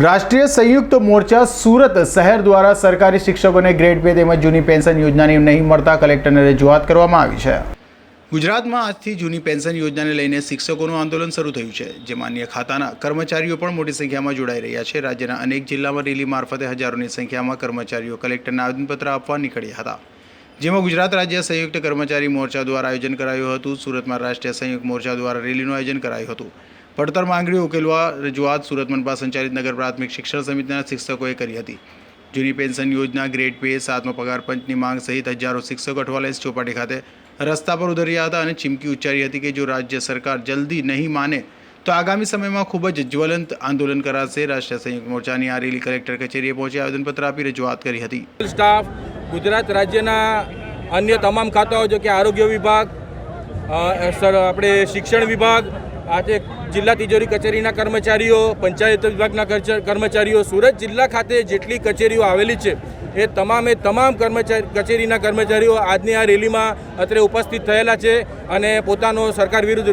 રાષ્ટ્રીય સંયુક્ત મોરચા સુરત શહેર દ્વારા સરકારી શિક્ષકોને ગ્રેડ પે તેમજ જૂની પેન્શન યોજનાની નહીં મળતા કલેક્ટરને રજૂઆત કરવામાં આવી છે. ગુજરાતમાં આજથી જૂની પેન્શન યોજનાને લઈને શિક્ષકોનું આંદોલન શરૂ થયું છે જેમાં અન્ય ખાતાના કર્મચારીઓ પણ મોટી સંખ્યામાં જોડાઈ રહ્યા છે. રાજ્યના અનેક જિલ્લામાં રેલી મારફતે હજારોની સંખ્યામાં કર્મચારીઓ કલેક્ટરને આવેદનપત્ર આપવા નીકળ્યા હતા. જેમાં ગુજરાત રાજ્ય સંયુક્ત કર્મચારી મોરચા દ્વારા આયોજન કરાયું હતું. સુરતમાં રાષ્ટ્રીય સંયુક્ત મોરચા દ્વારા રેલીનું આયોજન કરાયું હતું. પડતર માંગણીઓ ઉકેલવા રજૂઆત સુરત મનપા સંચાલિત નગર પ્રાથમિક શિક્ષણ સમિતિના શિક્ષકોએ કરી હતી. જૂની પેન્શન યોજના ગ્રેડ પે સાતમો પગાર પંચની માંગ સહિત હજારો શિક્ષકો અઠવાલેસ ચોપાટી ખાતે રસ્તા પર ઉતર્યા હતા અને ચીમકી ઉચ્ચારી હતી કે જો રાજ્ય સરકાર જલ્દી નહીં માને, તો આગામી સમયમાં ખૂબ જ જ્વલંત આંદોલન કરાશે. રાષ્ટ્રીય સંયુક્ત મોરચાની આ રેલી કલેક્ટર કચેરીએ પહોંચી આવેદનપત્ર આપી રજૂઆત કરી હતી. સ્ટાફ ગુજરાત રાજ્યના અન્ય તમામ ખાતાઓ, જો કે આરોગ્ય વિભાગ આપણે શિક્ષણ વિભાગ આજે જિલ્લા તિજોરી કચેરીના કર્મચારીઓ, પંચાયત વિભાગના કર્મચારીઓ, સુરત જિલ્લા ખાતે જેટલી કચેરીઓ આવેલી છે, એ તમામે તમામ કર્મચારી કચેરીના કર્મચારીઓ આજની આ રેલીમાં અત્રે ઉપસ્થિત થયેલા છે અને પોતાનો સરકાર વિરુદ્ધ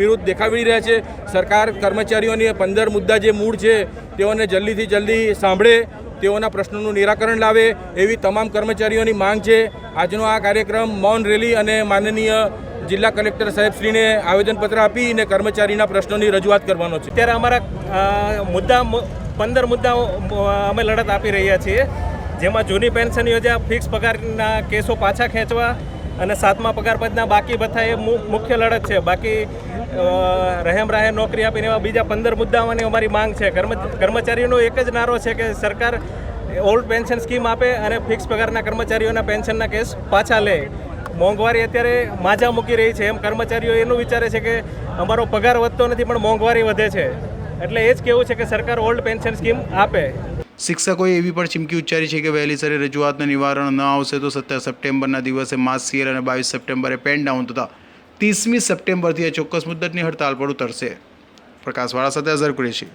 વિરુદ્ધ દેખાવી રહ્યા છે. સરકાર કર્મચારીઓની પંદર મુદ્દા જે મૂળ છે, તેઓને જલ્દીથી જલ્દી સાંભળે, તેઓના પ્રશ્નોનું નિરાકરણ લાવે, એવી તમામ કર્મચારીઓની માંગ છે. આજનો આ કાર્યક્રમ મૌન રેલી અને માનનીય જિલ્લા કલેક્ટર સાહેબશ્રીને આવેદનપત્ર આપી અને કર્મચારીના પ્રશ્નોની રજૂઆત કરવાનો છે. અત્યારે અમારા મુદ્દા પંદર મુદ્દાઓ અમે લડત આપી રહ્યા છીએ. જેમાં જૂની પેન્શન યોજના, ફિક્સ પગારના કેસો પાછા ખેંચવા અને સાતમા પગાર પદના બાકી ભથ્થા એ મુખ્ય લડત છે. બાકી રહેમ રાહે નોકરી આપીને એવા બીજા પંદર મુદ્દાઓની અમારી માંગ છે. કર્મ કર્મચારીઓનો એક જ નારો છે કે સરકાર ઓલ્ડ પેન્શન સ્કીમ આપે અને ફિક્સ પગારના કર્મચારીઓના પેન્શનના કેસ પાછા લે. મોંઘવારી અત્યારે માજા મૂકી રહી છે. એમ કર્મચારીઓ એનું વિચારે છે કે અમારો પગાર વધતો નથી, પણ મોંઘવારી વધે છે. એટલે એ જ કેવું છે કે સરકાર ઓલ્ડ પેન્શન સ્કીમ આપે. શિક્ષકોએ એવી પણ ચીમકી ઉચ્ચારી છે કે વહેલીસરે રજૂઆતનું નિવારણ ન આવશે તો સત્તર સપ્ટેમ્બરના દિવસે માસ સીએલ અને બાવીસ સપ્ટેમ્બરે પેન ડાઉન થતા ત્રીસમી સપ્ટેમ્બરથી આ ચોક્કસ મુદ્દતની હડતાલ પર ઉતરશે. પ્રકાશવાળા સાથે અઝર કુરેશી.